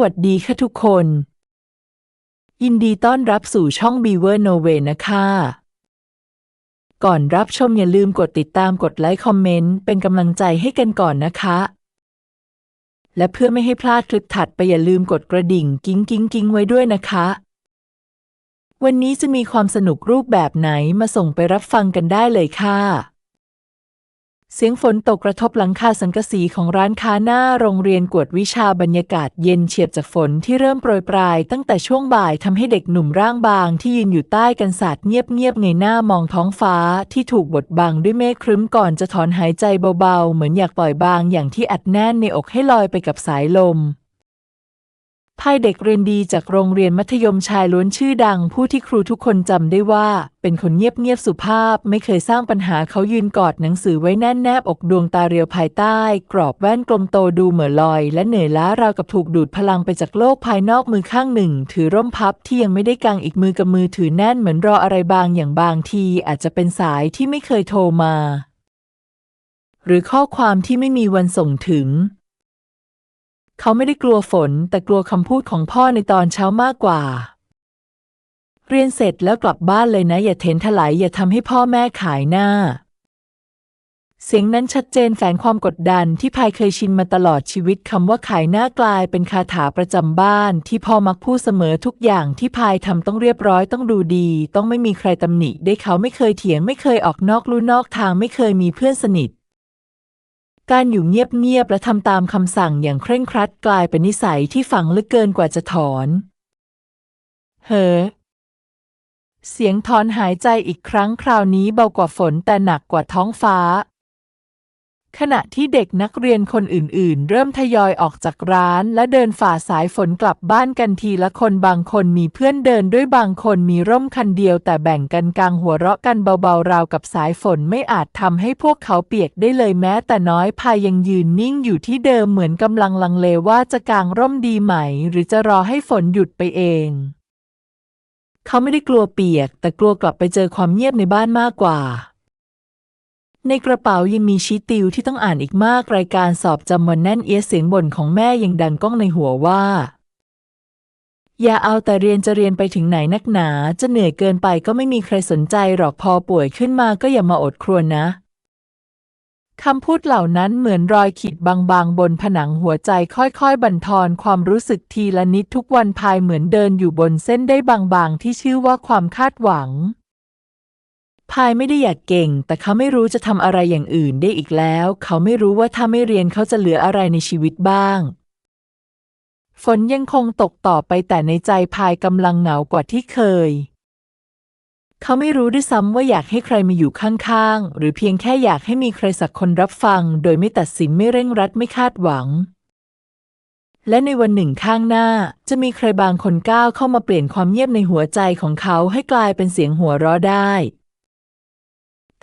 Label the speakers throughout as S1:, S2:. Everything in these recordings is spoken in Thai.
S1: วัสดีค่ะทุกคน ยินดีต้อนรับสู่ช่อง Beaver No Way นะคะ ก่อนรับชมอย่าลืมกดติดตามกดไลค์คอมเมนต์เป็นกำลังใจให้กันก่อนนะคะ และเพื่อไม่ให้พลาดคลิปถัดไปอย่าลืมกดกระดิ่งกิ้งกิ้งกิ้งไว้ด้วยนะคะ วันนี้จะมีความสนุกรูปแบบไหนมาส่งไปรับฟังกันได้เลยค่ะ เสียงฝนตกกระทบหลังคาสังกะสีของร้านค้าหน้าโรงเรียนกวดวิชาบรรยากาศเย็นเฉียบจากฝนที่เริ่มโปรยปลาย ตั้งแต่ช่วงบ่ายทำให้เด็กหนุ่มร่างบางที่ยืนอยู่ใต้กันศาสตร์เงียบๆเงยหน้ามองท้องฟ้าที่ถูกบดบังด้วยเมฆครึ้มก่อนจะถอนหายใจเบาๆ เหมือนอยากปล่อยบางอย่างที่อัดแน่นในอกให้ลอยไปกับสายลม ภายเด็กเรียนดีจากโรงเรียนมัธยมชายล้วนชื่อดัง ผู้ที่ครูทุกคนจำได้ว่า เป็นคนเงียบๆสุภาพ ไม่เคยสร้างปัญหาเขายืนกอดหนังสือไว้แน่นแนบอกดวงตาเรียวภายใต้ กรอบแว่นกลมโตดูเหม่อลอย และเหนื่อยล้าราวกับถูกดูดพลังไปจากโลกภายนอกมือข้างหนึ่ง ถือร่มพับที่ยังไม่ได้กางอีกมือกับมือถือแน่นเหมือนรออะไรบางอย่างบางที อาจจะเป็นสายที่ไม่เคยโทรมา หรือข้อความที่ไม่มีวันส่งถึง เขาไม่ได้กลัวฝน แต่กลัวคำพูดของพ่อในตอนเช้ามากกว่า เรียนเสร็จแล้วกลับบ้านเลยนะ อย่าเทนถลายอย่าทำให้พ่อแม่ขายหน้า เสียงนั้นชัดเจนแฝงความกดดันที่พายเคยชินมาตลอดชีวิตคำว่าขายหน้ากลายเป็นคาถาประจำบ้าน ที่พ่อมักพูดเสมอทุกอย่างที่พายทำต้องเรียบร้อยต้องดูดี ต้องไม่มีใครตำหนิได้เขาไม่เคยเถียงไม่เคยออกนอกลู่นอกทางไม่เคยมีเพื่อนสนิท การอยู่เงียบๆและทำตามคำสั่งอย่างเคร่งครัดกลายเป็นนิสัยที่ฝังลึกเกินกว่าจะถอน เฮ้อเสียงถอนหายใจอีกครั้งคราวนี้เบากว่าฝนแต่หนักกว่าท้องฟ้า ขณะที่เด็กนักเรียนคนอื่นๆ เริ่มทยอยออกจากร้าน และเดินฝ่าสายฝนกลับบ้านกันทีละคนบางคนมีเพื่อนเดินด้วยบางคนมีร่มคันเดียวแต่แบ่งกันกลางหัวเราะกันเบาๆ ราวกับสายฝนไม่อาจทำให้พวกเขาเปียกได้เลยแม้แต่น้อยพายยังยืนนิ่งอยู่ที่เดิมเหมือนกำลังลังเลว่าจะกางร่มดีไหม หรือจะรอให้ฝนหยุดไปเองเขาไม่ได้กลัวเปียก แต่กลัวกลับไปเจอความเงียบในบ้านมากกว่า ในกระเป๋ายังมีชีตติวที่ต้องอ่านอีกมากรายการสอบจำวันแน่นเอียดเสียงบ่นของแม่ยังดังก้องในหัวว่า อย่าเอาแต่เรียนจะเรียนไปถึงไหนนักหนา จะเหนื่อยเกินไปก็ไม่มีใครสนใจหรอกพอป่วยขึ้นมาก็อย่ามาอดครวญนะคำพูดเหล่านั้นเหมือนรอยขีดบางๆ บนผนังหัวใจค่อยๆ บั่นทอนความรู้สึกทีละนิดทุกวันพายเหมือนเดินอยู่บนเส้นได้บางๆ ที่ชื่อว่าความคาดหวัง พายไม่ได้อยากเก่ง แต่เขาไม่รู้จะทำอะไรอย่างอื่นได้อีกแล้ว เขาไม่รู้ว่าถ้าไม่เรียนเขาจะเหลืออะไรในชีวิตบ้าง ฝนยังคงตกต่อไปแต่ในใจพายกำลังเหงากว่าที่เคย เขาไม่รู้ด้วยซ้ำว่าอยากให้ใครมาอยู่ข้างๆ หรือเพียงแค่อยากให้มีใครสักคนรับฟัง โดยไม่ตัดสินไม่เร่งรัดไม่คาดหวัง และในวันหนึ่งข้างหน้า จะมีใครบางคนก้าวเข้ามาเปลี่ยนความเงียบในหัวใจของเขาให้กลายเป็นเสียงหัวเราะได้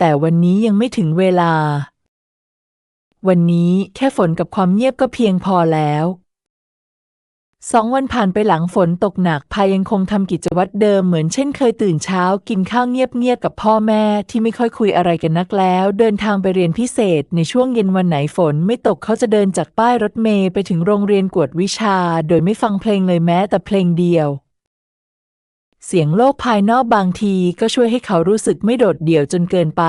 S1: แต่วันนี้ยังไม่ถึงเวลา วันนี้แค่ฝนกับความเงียบก็เพียงพอแล้วสองวันผ่านไปหลังฝนตกหนักพายยังคงทำกิจวัตรเดิมเหมือนเช่นเคยตื่นเช้ากินข้าวเงียบๆกับพ่อแม่ที่ไม่ค่อยคุยอะไรกันนักแล้ว เดินทางไปเรียนพิเศษ ในช่วงเย็นวันไหนฝนไม่ตกเขาจะเดินจากป้ายรถเมย์ไปถึงโรงเรียนกวดวิชา โดยไม่ฟังเพลงเลยแม้แต่เพลงเดียว เสียงโลกภายนอกบางทีก็ช่วยให้เขารู้สึกไม่โดดเดี่ยวจนเกินไป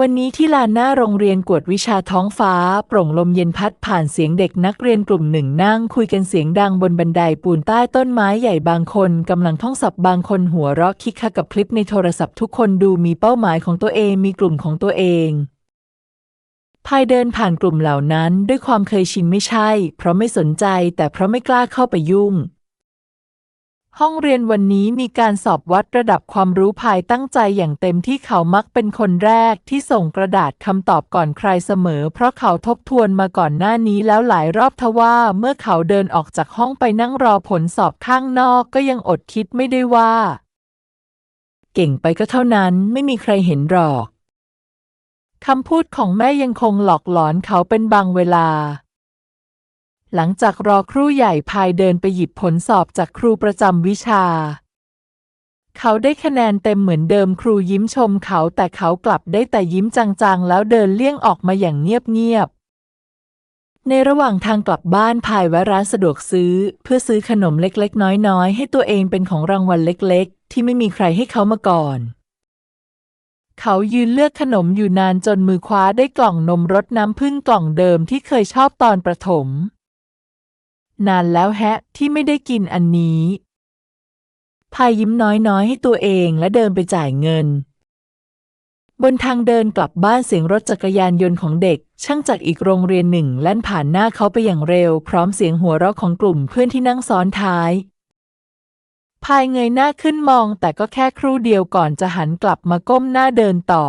S1: วันนี้ที่ลานหน้าโรงเรียนกวดวิชาท้องฟ้า โปร่งลมเย็นพัดผ่านเสียงเด็กนักเรียนกลุ่มหนึ่งนั่งคุยกันเสียงดังบนบันไดปูนใต้ต้นไม้ใหญ่บางคนกำลังท่องศัพท์บางคนหัวเราะคิกคักกับคลิปในโทรศัพท์ทุกคนดูมีเป้าหมายของตัวเองมีกลุ่มของตัวเองพายเดินผ่านกลุ่มเหล่านั้นด้วยความเคยชินไม่ใช่ เพราะไม่สนใจแต่เพราะไม่กล้าเข้าไปยุ่ง ห้องเรียนวันนี้มีการสอบวัดระดับความรู้ภายตั้งใจอย่างเต็มที่เขามักเป็นคนแรกที่ส่งกระดาษคำตอบก่อนใครเสมอ เพราะเขาทบทวนมาก่อนหน้านี้แล้วหลายรอบทว่าเมื่อเขาเดินออกจากห้องไปนั่งรอผลสอบข้างนอกก็ยังอดคิดไม่ได้ว่า เก่งไปก็เท่านั้นไม่มีใครเห็นหรอกคำพูดของแม่ยังคงหลอกหลอนเขาเป็นบางเวลา หลังจากรอครู่ใหญ่พายเดินไปหยิบผลสอบจากครูประจำวิชา เขาได้คะแนนเต็มเหมือนเดิมครูยิ้มชมเขาแต่เขากลับได้แต่ยิ้มจางๆ แล้วเดินเลี่ยงออกมาอย่างเงียบๆ ในระหว่างทางกลับบ้านพายแวะร้านสะดวกซื้อ เพื่อซื้อขนมเล็กๆ น้อยๆ ให้ตัวเองเป็นของรางวัลเล็กๆ ที่ไม่มีใครให้เขามาก่อนเขายืนเลือกขนมอยู่นานจนมือคว้าได้กล่องนมรสน้ำผึ้งกล่องเดิมที่เคยชอบตอนประถม นานแล้วแฮะที่ไม่ได้กินอันนี้ พายยิ้มน้อยๆ ให้ตัวเองและเดินไปจ่ายเงิน บนทางเดินกลับบ้านเสียงรถจักรยานยนต์ของเด็ก ช่างจากอีกโรงเรียนหนึ่งแล่นผ่านหน้าเขาไปอย่างเร็ว พร้อมเสียงหัวเราะของกลุ่มเพื่อนที่นั่งซ้อนท้ายพายเงยหน้าขึ้นมองแต่ก็แค่ครู่เดียวก่อนจะหันกลับมาก้มหน้าเดินต่อ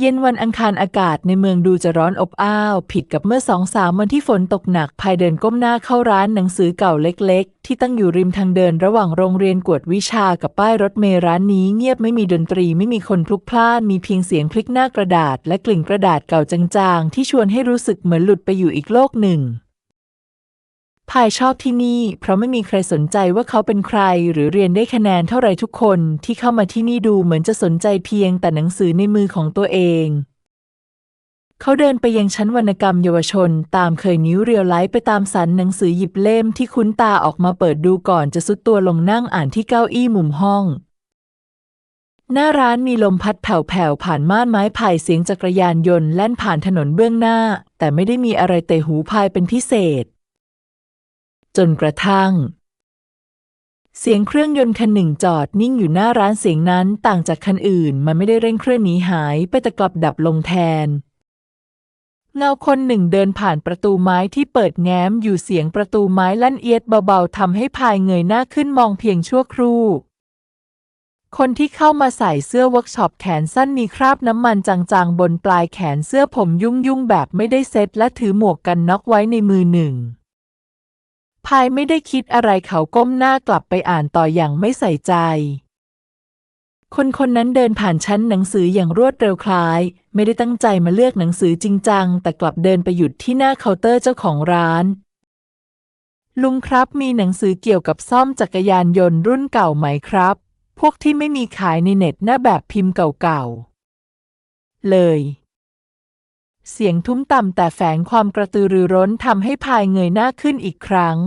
S1: เย็นวันอังคารอากาศในเมืองดูจะร้อนอบอ้าว ผิดกับเมื่อสองสามวันที่ฝนตกหนักภายเดินก้มหน้าเข้าร้านหนังสือเก่าเล็ก ๆ ที่ตั้งอยู่ริมทางเดินระหว่างโรงเรียนกวดวิชากับป้ายรถเมล์ร้านนี้เงียบไม่มีดนตรีไม่มีคนพลุกพล่านมีเพียงเสียงพลิกหน้ากระดาษ และกลิ่นกระดาษเก่าจางๆ ที่ชวนให้รู้สึกเหมือนหลุดไปอยู่อีกโลกหนึ่ง พายชอบที่นี่ เพราะไม่มีใครสนใจว่าเขาเป็นใคร หรือเรียนได้คะแนนเท่าไรทุกคนที่เข้ามาที่นี่ดูเหมือนจะสนใจเพียงแต่หนังสือในมือของตัวเอง เขาเดินไปยังชั้นวรรณกรรมเยาวชน ตามเคยนิ้วเรียวไล้ไปตามสันหนังสือหยิบเล่มที่คุ้นตาออกมาเปิดดูก่อนจะสุดตัวลงนั่งอ่านที่เก้าอี้มุมห้องหน้าร้านมีลมพัดแผ่วๆผ่านม่านไม้ไผ่เสียงจักรยานยนต์แล่นผ่านถนนเบื้องหน้า แต่ไม่ได้มีอะไรเตะหูพายเป็นพิเศษ จนกระทั่ง เสียงเครื่องยนต์คันหนึ่งจอดนิ่งอยู่หน้าร้านเสียงนั้นต่างจากคันอื่น มันไม่ได้เร่งเครื่องหนีหายไปแต่กลับดับลงแทนเงาคนหนึ่งเดินผ่านประตูไม้ที่เปิดแง้มอยู่เสียงประตูไม้ลั่นเอียดเบาๆทำให้พายเงยหน้าขึ้นมองเพียงชั่วครู่ คนที่เข้ามาใส่เสื้อเวิร์กช็อปแขนสั้นมีคราบน้ำมันจางๆ บนปลายแขนเสื้อผมยุ่งๆ แบบไม่ได้เซ็ตและถือหมวกกันน็อกไว้ในมือหนึ่ง พายไม่ได้คิดอะไรเขาก้มหน้ากลับไปอ่านต่ออย่างไม่ใส่ใจ คนคนนั้นเดินผ่านชั้นหนังสืออย่างรวดเร็วคล้าย ไม่ได้ตั้งใจมาเลือกหนังสือจริงจัง แต่กลับเดินไปหยุดที่หน้าเคาน์เตอร์เจ้าของร้าน ลุงครับมีหนังสือเกี่ยวกับซ่อมจักรยานยนต์รุ่นเก่าไหมครับ พวกที่ไม่มีขายในเน็ตหน้าแบบพิมพ์เก่าๆ เลย เสียงทุ้มต่ำแต่แฝงความกระตือรือร้นทำให้พายเงยหน้าขึ้นอีกครั้ง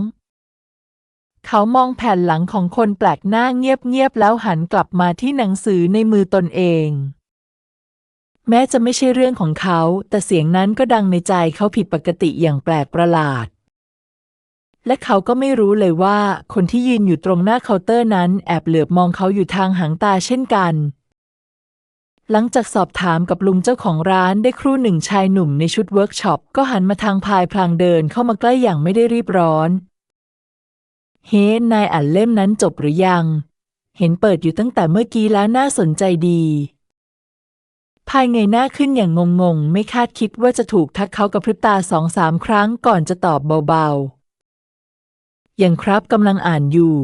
S1: เขามองแผ่นหลังของคนแปลกหน้าเงียบๆแล้วหันกลับมาที่หนังสือในมือตนเอง แม้จะไม่ใช่เรื่องของเขา แต่เสียงนั้นก็ดังในใจเขาผิดปกติอย่างแปลกประหลาด และเขาก็ไม่รู้เลยว่า คนที่ยืนอยู่ตรงหน้าเคาน์เตอร์นั้นแอบเหลือบมองเขาอยู่ทางหางตาเช่นกัน หลังจากสอบถามกับลุงเจ้าของร้านได้ครู่หนึ่งชายหนุ่มในชุดเวิร์กช็อปก็หันมาทางพายพลางเดินเข้ามาใกล้อย่างไม่ได้รีบร้อน เฮ้ นายอ่านเล่มนั้นจบหรือยัง เห็นเปิดอยู่ตั้งแต่เมื่อกี้แล้วน่าสนใจดีพายเงยหน้าขึ้นอย่างงงๆ ไม่คาดคิดว่าจะถูกทักเขากับพริบตาสองสามครั้งก่อนจะตอบเบาๆยังครับกำลังอ่านอยู่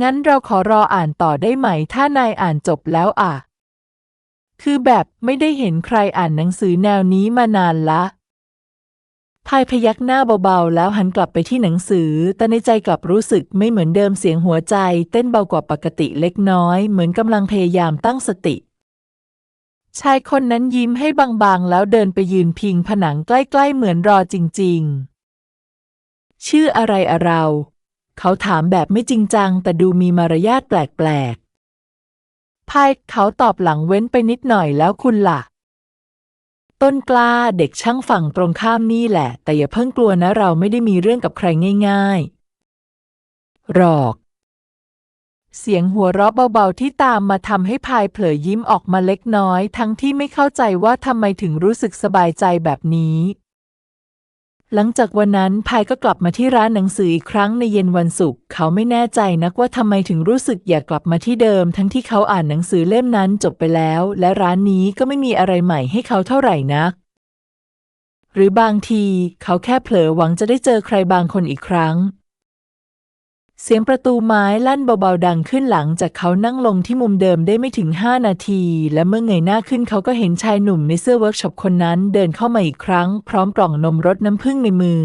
S1: งั้นเราขอรออ่านต่อได้ไหม ถ้านายอ่านจบแล้วอะ คือแบบไม่ได้เห็นใครอ่านหนังสือแนวนี้มานานละพายพยักหน้าเบาๆ แล้วหันกลับไปที่หนังสือ แต่ในใจกลับรู้สึกไม่เหมือนเดิมเสียงหัวใจ เต้นเบากว่าปกติเล็กน้อย เหมือนกำลังพยายามตั้งสติ ชายคนนั้นยิ้มให้บางๆ แล้วเดินไปยืนพิงผนังใกล้ๆ เหมือนรอจริงๆ ชื่ออะไรอะเรา เขาถามแบบไม่จริงจัง แต่ดูมีมารยาทแปลกๆ พายเขาตอบหลังเว้นไปนิดหน่อยแล้วคุณล่ะ ต้นกล้าเด็กช่างฝั่งตรงข้ามนี่แหละ แต่อย่าเพิ่งกลัวนะเราไม่ได้มีเรื่องกับใครง่าย ๆ หรอก เสียงหัวเราะเบาๆที่ตามมาทำให้พายเผลอยิ้มออกมาเล็กน้อย ทั้งที่ไม่เข้าใจว่าทำไมถึงรู้สึกสบายใจแบบนี้ หลังจากวันนั้นพายก็กลับมาที่ร้านหนังสืออีกครั้งในเย็นวันศุกร์เขาไม่แน่ใจนักว่าทำไมถึงรู้สึกอยากกลับมาที่เดิม ทั้งที่เขาอ่านหนังสือเล่มนั้นจบไปแล้ว และร้านนี้ก็ไม่มีอะไรใหม่ให้เขาเท่าไหร่นัก หรือบางทีเขาแค่เผลอหวังจะได้เจอใครบางคนอีกครั้ง เสียงประตูไม้ลั่นเบาๆดังขึ้นหลังจากเขานั่งลงที่มุมเดิมได้ไม่ถึงห้านาที และเมื่อเงยหน้าขึ้นเขาก็เห็นชายหนุ่มในเสื้อเวิร์กช็อปคนนั้นเดินเข้ามาอีกครั้ง พร้อมกล่องนมรสน้ำผึ้งในมือ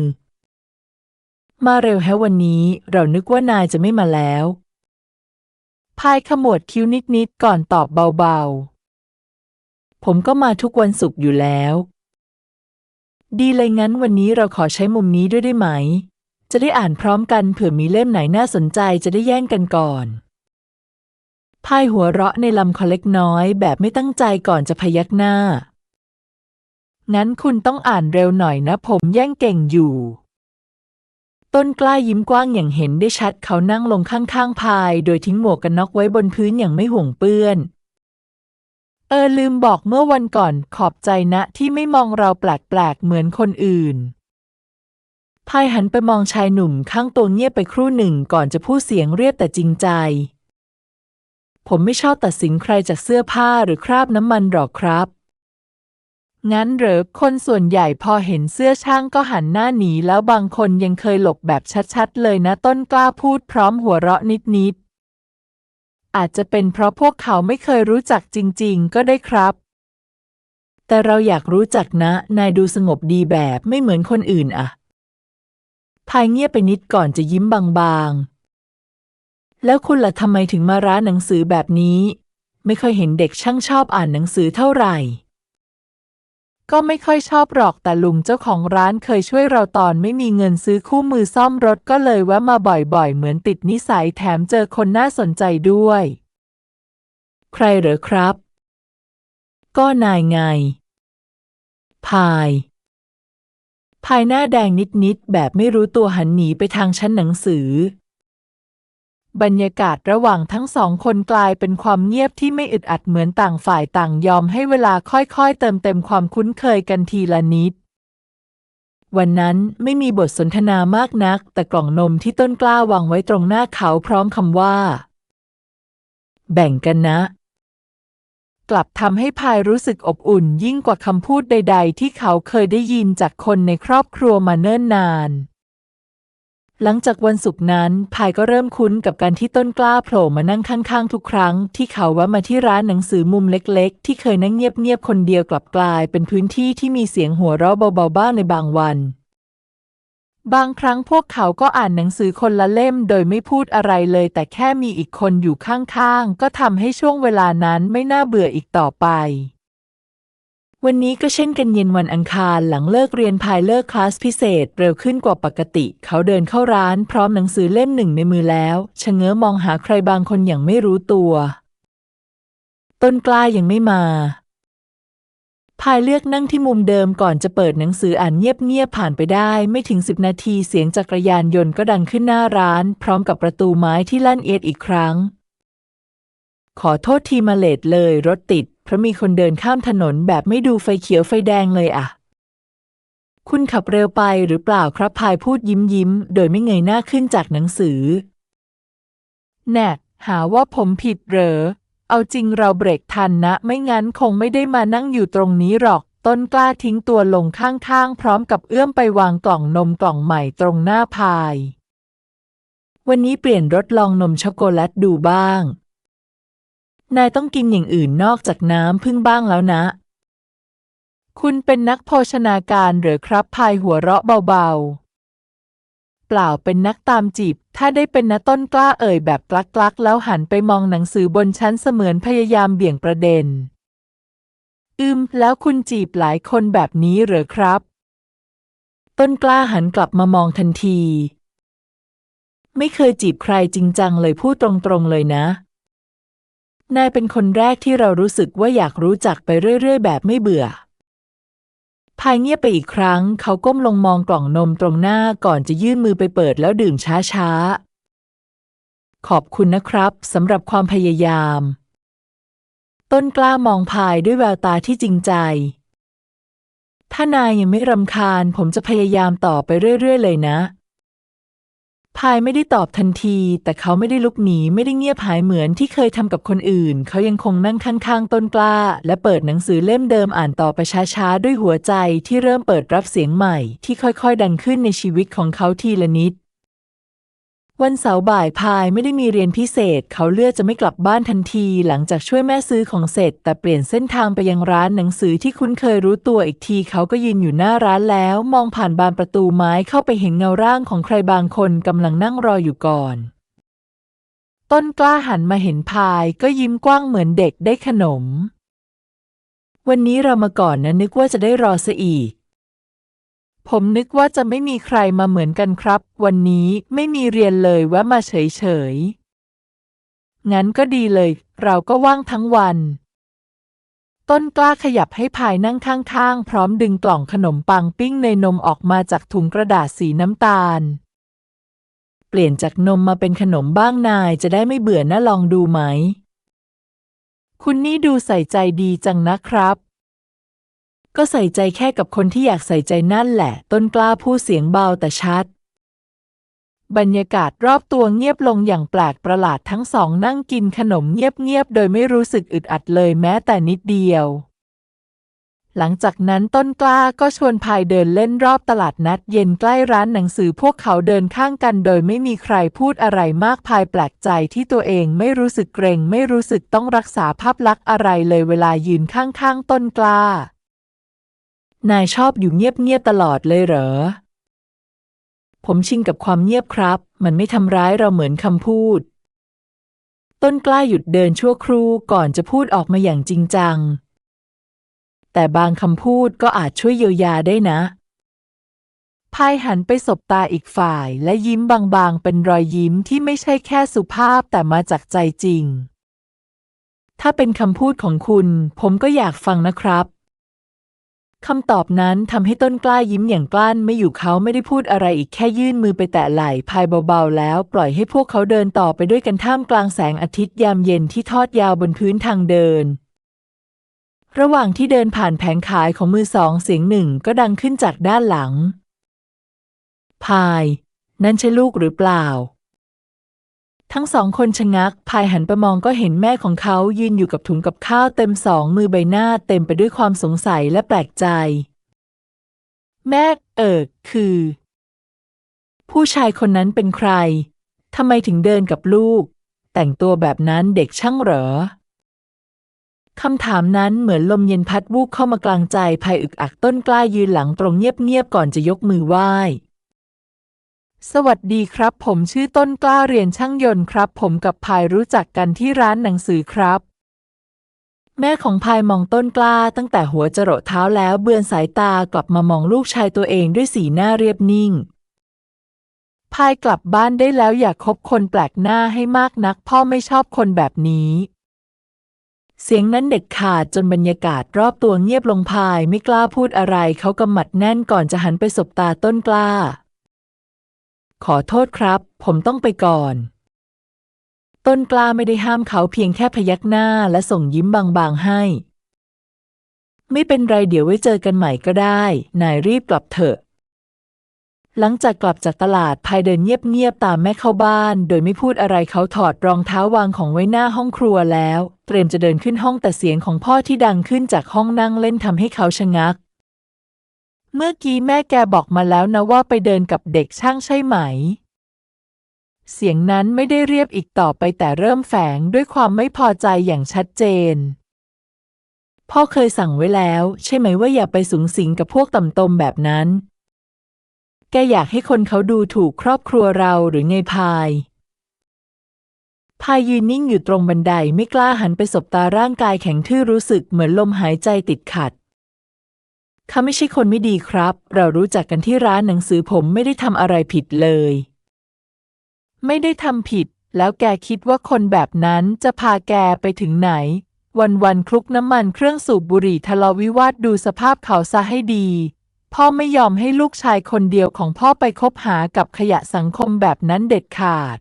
S1: มาเร็วแฮะวันนี้ เรานึกว่านายจะไม่มาแล้ว พายขมวดคิ้วนิดๆก่อนตอบเบาๆ ผมก็มาทุกวันศุกร์อยู่แล้ว ดีเลยงั้นวันนี้เราขอใช้มุมนี้ด้วยได้ไหม จะได้อ่านพร้อมกันเผื่อมีเล่มไหนน่าสนใจจะได้แย่งกันก่อน พายหัวเราะในลำคอเล็กน้อยแบบไม่ตั้งใจก่อนจะพยักหน้า งั้นคุณต้องอ่านเร็วหน่อยนะผมแย่งเก่งอยู่ ต้นกล้ายิ้มกว้างอย่างเห็นได้ชัดเขานั่งลงข้างๆพาย โดยทิ้งหมวกกันน็อกไว้บนพื้นอย่างไม่ห่วงเปื้อน เออลืมบอกเมื่อวันก่อนขอบใจนะที่ไม่มองเราแปลกๆเหมือนคนอื่น พายหันไปมองชายหนุ่มข้างตัวเงียบไปครู่หนึ่งก่อนจะพูดเสียงเรียบแต่จริงใจ ผมไม่ชอบตัดสินใครจากเสื้อผ้าหรือคราบน้ำมันหรอกครับ งั้นเหรอคนส่วนใหญ่พอเห็นเสื้อช่างก็หันหน้าหนีแล้วบางคนยังเคยหลบแบบชัดๆ เลยนะต้นกล้าพูดพร้อมหัวเราะนิดๆ อาจจะเป็นเพราะพวกเขาไม่เคยรู้จักจริงๆ ก็ได้ครับแต่เราอยากรู้จักนะ นายดูสงบดีแบบไม่เหมือนคนอื่นอะ พายเงียบไปนิดก่อนจะยิ้มบางๆ แล้วคุณล่ะทำไมถึงมาร้านหนังสือแบบนี้ ไม่ค่อยเห็นเด็กช่างชอบอ่านหนังสือเท่าไหร่ ก็ไม่ค่อยชอบหรอกแต่ลุงเจ้าของร้านเคยช่วยเราตอนไม่มีเงินซื้อคู่มือซ่อมรถก็เลยแวะมาบ่อยๆ เหมือนติดนิสัยแถมเจอคนน่าสนใจด้วย ใครเหรอครับ ก็นายไง พาย พายหน้าแดงนิด ๆ แบบไม่รู้ตัวหันหนีไปทางชั้นหนังสือ บรรยากาศระหว่างทั้งสองคนกลายเป็นความเงียบที่ไม่อึดอัดเหมือนต่างฝ่ายต่างยอมให้เวลาค่อย ๆ เติมเต็มความคุ้นเคยกันทีละนิด วันนั้นไม่มีบทสนทนามากนัก แต่กล่องนมที่ต้นกล้าวางไว้ตรงหน้าเขาพร้อมคำว่า แบ่งกันนะ กลับทำให้พายรู้สึกอบอุ่นยิ่งกว่าคำพูดใด ๆ ที่เขาเคยได้ยินจากคนในครอบครัวมาเนิ่นนาน หลังจากวันศุกร์นั้นพายก็เริ่มคุ้นกับการที่ต้นกล้าโผล่มานั่งข้างๆ ทุกครั้ง ที่เขาแวะมาที่ร้านหนังสือมุมเล็กๆ ที่เคยนั่งเงียบๆคนเดียวกลับกลายเป็นพื้นที่ที่มีเสียงหัวเราะเบาๆบ้างในบางวัน บางครั้งพวกเขาก็อ่านหนังสือคนละเล่มโดยไม่พูดอะไรเลย แต่แค่มีอีกคนอยู่ข้างๆ ก็ทำให้ช่วงเวลานั้นไม่น่าเบื่ออีกต่อไป วันนี้ก็เช่นกันเย็นวันอังคารหลังเลิกเรียนภายเลิกคลาสพิเศษ เร็วขึ้นกว่าปกติ เขาเดินเข้าร้านพร้อมหนังสือเล่มหนึ่งในมือแล้วชะเง้อมองหาใครบางคนอย่างไม่รู้ตัว ต้นกล้ายังไม่มา พายเลือกนั่งที่มุมเดิมก่อนจะเปิดหนังสืออ่านเงียบๆผ่านไปได้ไม่ถึงสิบนาทีเสียงจักรยานยนต์ก็ดังขึ้นหน้าร้าน พร้อมกับประตูไม้ที่ลั่นเอียดอีกครั้ง ขอโทษทีมาเลทเลยรถติด เพราะมีคนเดินข้ามถนนแบบไม่ดูไฟเขียวไฟแดงเลยอะคุณขับเร็วไปหรือเปล่าครับพายพูดยิ้มยิ้ม โดยไม่เงยหน้าขึ้นจากหนังสือ แน่หาว่าผมผิดเหรอ เอาจริงเราเบรกทันนะ ไม่งั้นคงไม่ได้มานั่งอยู่ตรงนี้หรอก ต้นกล้าทิ้งตัวลงข้างๆ พร้อมกับเอื้อมไปวางกล่องนมกล่องใหม่ตรงหน้าพาย วันนี้เปลี่ยนรสลองนมช็อกโกแลตดูบ้าง นายต้องกินอย่างอื่นนอกจากน้ำพึ่งบ้างแล้วนะ คุณเป็นนักโภชนาการหรือครับพายหัวเราะเบาๆ ปล่าเป็นนักตามจีบ ถ้าได้เป็นนะต้นกล้าเอ่ยแบบกลักๆ แล้วหันไปมองหนังสือบนชั้นเสมือนพยายามเบี่ยงประเด็น อืม แล้วคุณจีบหลายคนแบบนี้เหรอครับ ต้นกล้าหันกลับมามองทันที ไม่เคยจีบใครจริงจังเลยพูดตรงๆเลยนะ นายเป็นคนแรกที่เรารู้สึกว่าอยากรู้จักไปเรื่อยๆ แบบไม่เบื่อ พายเงียบไปอีกครั้ง เขาก้มลงมองกล่องนมตรงหน้าก่อนจะยื่นมือไปเปิดแล้วดื่มช้าๆ ขอบคุณนะครับสำหรับความพยายาม ต้นกล้ามองพายด้วยแววตาที่จริงใจ ถ้านายยังไม่รำคาญ ผมจะพยายามต่อไปเรื่อยๆ เลยนะ พายไม่ได้ตอบทันที แต่เขาไม่ได้ลุกหนีไม่ได้เงียบหายเหมือนที่เคยทำกับคนอื่น เขายังคงนั่งข้างๆต้นกล้า และเปิดหนังสือเล่มเดิมอ่านต่อไปช้าๆ ด้วยหัวใจที่เริ่มเปิดรับเสียงใหม่ ที่ค่อยๆ ดังขึ้นในชีวิตของเขาทีละนิด วันเสาร์บ่ายพายไม่ได้มีเรียนพิเศษ เขาเลือกจะไม่กลับบ้านทันที หลังจากช่วยแม่ซื้อของเสร็จ แต่เปลี่ยนเส้นทางไปยังร้านหนังสือที่คุ้นเคยรู้ตัวอีกที เขาก็ยืนอยู่หน้าร้านแล้ว มองผ่านบานประตูไม้เข้าไปเห็นเงาร่างของใครบางคนกำลังนั่งรออยู่ก่อน ต้นกล้าหันมาเห็นพายก็ยิ้มกว้างเหมือนเด็กได้ขนม วันนี้เรามาก่อนนะนึกว่าจะได้รอซะอีก ผมนึกว่าจะไม่มีใครมาเหมือนกันครับ วันนี้ไม่มีเรียนเลยแวะมาเฉยๆงั้นก็ดีเลย เราก็ว่างทั้งวัน ต้นกล้าขยับให้พายนั่งข้างๆ พร้อมดึงกล่องขนมปังปิ้งเนยนมออกมาจากถุงกระดาษสีน้ำตาล เปลี่ยนจากนมมาเป็นขนมบ้างนายจะได้ไม่เบื่อนะลองดูไหม คุณนี่ดูใส่ใจดีจังนะครับ ก็ใส่ใจแค่กับคนที่อยากใส่ใจนั่นแหละ ต้นกล้าพูดเสียงเบาแต่ชัด บรรยากาศรอบตัวเงียบลงอย่างแปลกประหลาดทั้งสองนั่งกินขนมเงียบๆ โดยไม่รู้สึกอึดอัดเลยแม้แต่นิดเดียว หลังจากนั้นต้นกล้าก็ชวนพายเดินเล่นรอบตลาดนัดเย็นใกล้ร้านหนังสือพวกเขาเดินข้างกันโดยไม่มีใครพูดอะไรมากพายแปลกใจที่ตัวเองไม่รู้สึกเกรง ไม่รู้สึกต้องรักษาภาพลักษณ์อะไรเลยเวลายืนข้างๆ ต้นกล้า นายชอบอยู่เงียบๆตลอดเลยเหรอ ผมชินกับความเงียบครับ มันไม่ทำร้ายเราเหมือนคำพูด ต้นกล้าหยุดเดินชั่วครู่ก่อนจะพูดออกมาอย่างจริงจัง แต่บางคำพูดก็อาจช่วยเยียวยาได้นะ พายหันไปสบตาอีกฝ่ายและยิ้มบางๆ เป็นรอยยิ้มที่ไม่ใช่แค่สุภาพแต่มาจากใจจริง ถ้าเป็นคำพูดของคุณ ผมก็อยากฟังนะครับ คำตอบนั้นทำให้ต้นกล้ายิ้มอย่างกลั้นไม่อยู่เขาไม่ได้พูดอะไรอีกแค่ยื่นมือไปแตะไหล่พายเบาๆ แล้วปล่อยให้พวกเขาเดินต่อไปด้วยกันท่ามกลางแสงอาทิตย์ยามเย็นที่ทอดยาวบนพื้นทางเดิน ระหว่างที่เดินผ่านแผงขายของมือสองเสียงหนึ่งก็ดังขึ้นจากด้านหลัง พาย นั่นใช่ลูกหรือเปล่า ทั้งสองคนชะงัก พายหันไปมองก็เห็นแม่ของเขายืนอยู่กับถุงกับข้าวเต็มสองมือใบหน้าเต็มไปด้วยความสงสัยและแปลกใจ แม่เอิกคือ ผู้ชายคนนั้นเป็นใครทำไมถึงเดินกับลูก แต่งตัวแบบนั้นเด็กช่างเหรอคำถามนั้นเหมือนลมเย็นพัดวูบเข้ามากลางใจภายอึกอักต้นกล้ายืนหลังตรงเงียบๆก่อนจะยกมือไหว้ สวัสดีครับ ผมชื่อต้นกล้าเรียนช่างยนต์ครับ ผมกับพายรู้จักกันที่ร้านหนังสือครับ แม่ของพายมองต้นกล้าตั้งแต่หัวจรดเท้าแล้วเบือนสายตากลับมามองลูกชายตัวเองด้วยสีหน้าเรียบนิ่งพายกลับบ้านได้แล้วอย่าคบคนแปลกหน้าให้มากนัก พ่อไม่ชอบคนแบบนี้ เสียงนั้นเด็ดขาดจนบรรยากาศรอบตัวเงียบลงพายไม่กล้าพูดอะไรเขากำหมัดแน่นก่อนจะหันไปสบตาต้นกล้า ขอโทษครับ ผมต้องไปก่อน ต้นกล้าไม่ได้ห้ามเขาเพียงแค่พยักหน้าและส่งยิ้มบางๆให้ ไม่เป็นไรเดี๋ยวไว้เจอกันใหม่ก็ได้ นายรีบกลับเถอะหลังจากกลับจากตลาดพายเดินเงียบๆตามแม่เข้าบ้าน โดยไม่พูดอะไรเขาถอดรองเท้าวางของไว้หน้าห้องครัวแล้ว เตรียมจะเดินขึ้นห้องแต่เสียงของพ่อที่ดังขึ้นจากห้องนั่งเล่นทำให้เขาชะงัก เมื่อกี้แม่แกบอกมาแล้วนะว่าไปเดินกับเด็กช่างใช่ไหม เสียงนั้นไม่ได้เรียบอีกต่อไปแต่เริ่มแฝงด้วยความไม่พอใจอย่างชัดเจน พ่อเคยสั่งไว้แล้ว ใช่ไหมว่าอย่าไปสูงสิงกับพวกต่ำตมแบบนั้น แกอยากให้คนเขาดูถูกครอบครัวเราหรือไงพายพายยืนนิ่งอยู่ตรงบันไดไม่กล้าหันไปสบตาร่างกายแข็งทื่อรู้สึกเหมือนลมหายใจติดขัด ขาไม่ใช่คนไม่ดีครับ เรารู้จักกันที่ร้านหนังสือผมไม่ได้ทำอะไรผิดเลย ไม่ได้ทำผิด แล้วแกคิดว่าคนแบบนั้นจะพาแกไปถึงไหน วันๆคลุกน้ำมันเครื่องสูบบุหรี่ทะเลาะวิวาทดูสภาพเขาซะให้ดี พ่อไม่ยอมให้ลูกชายคนเดียวของพ่อไปคบหากับขยะสังคมแบบนั้นเด็ดขาด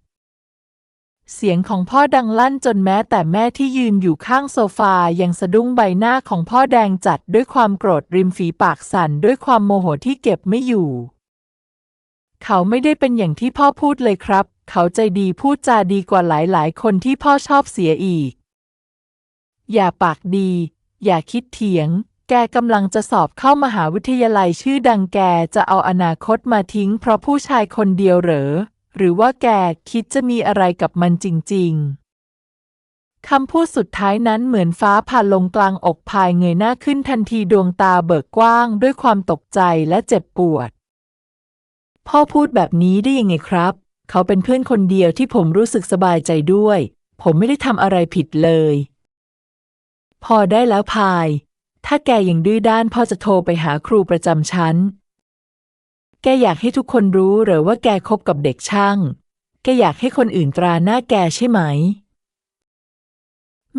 S1: เสียงของพ่อดังลั่นจนแม้แต่แม่ที่ยืนอยู่ข้างโซฟายังสะดุ้งใบหน้าของพ่อแดงจัดด้วยความโกรธริมฝีปากสั่นด้วยความโมโหที่เก็บไม่อยู่ เขาไม่ได้เป็นอย่างที่พ่อพูดเลยครับ เขาใจดีพูดจาดีกว่าหลายๆ คนที่พ่อชอบเสียอีก อย่าปากดี อย่าคิดเถียง แกกำลังจะสอบเข้ามหาวิทยาลัยชื่อดังแกจะเอาอนาคตมาทิ้งเพราะผู้ชายคนเดียวเหรอ หรือว่าแกคิดจะมีอะไรกับมันจริง ๆ คำพูดสุดท้ายนั้นเหมือนฟ้าผ่าลงกลางอกพายเงยหน้าขึ้นทันทีดวงตาเบิกกว้างด้วยความตกใจและเจ็บปวด พ่อพูดแบบนี้ได้ยังไงครับ เขาเป็นเพื่อนคนเดียวที่ผมรู้สึกสบายใจด้วย ผมไม่ได้ทำอะไรผิดเลย พอได้แล้วพาย ถ้าแกยังดื้อด้านพ่อจะโทรไปหาครูประจำชั้น แกอยากให้ทุกคนรู้หรือว่าแกคบกับเด็กช่าง แกอยากให้คนอื่นตราหน้าแกใช่ไหม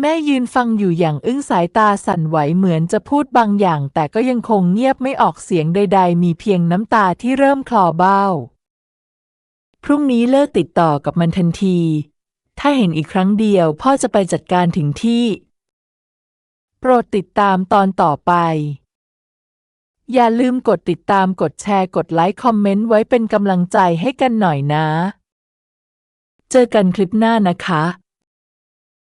S1: แม่ยืนฟังอยู่อย่างอึ้งสายตาสั่นไหวเหมือนจะพูดบางอย่าง แต่ก็ยังคงเงียบไม่ออกเสียงใด ๆ มีเพียงน้ำตาที่เริ่มคลอเบ้า พรุ่งนี้เลิกติดต่อกับมันทันที ถ้าเห็นอีกครั้งเดียวพ่อจะไปจัดการถึงที่ โปรดติดตามตอนต่อไป อย่าลืมกดติดตามกดแชร์กดไลค์คอมเมนต์ไว้เป็นกำลังใจให้กันหน่อยนะ เจอกันคลิปหน้านะคะ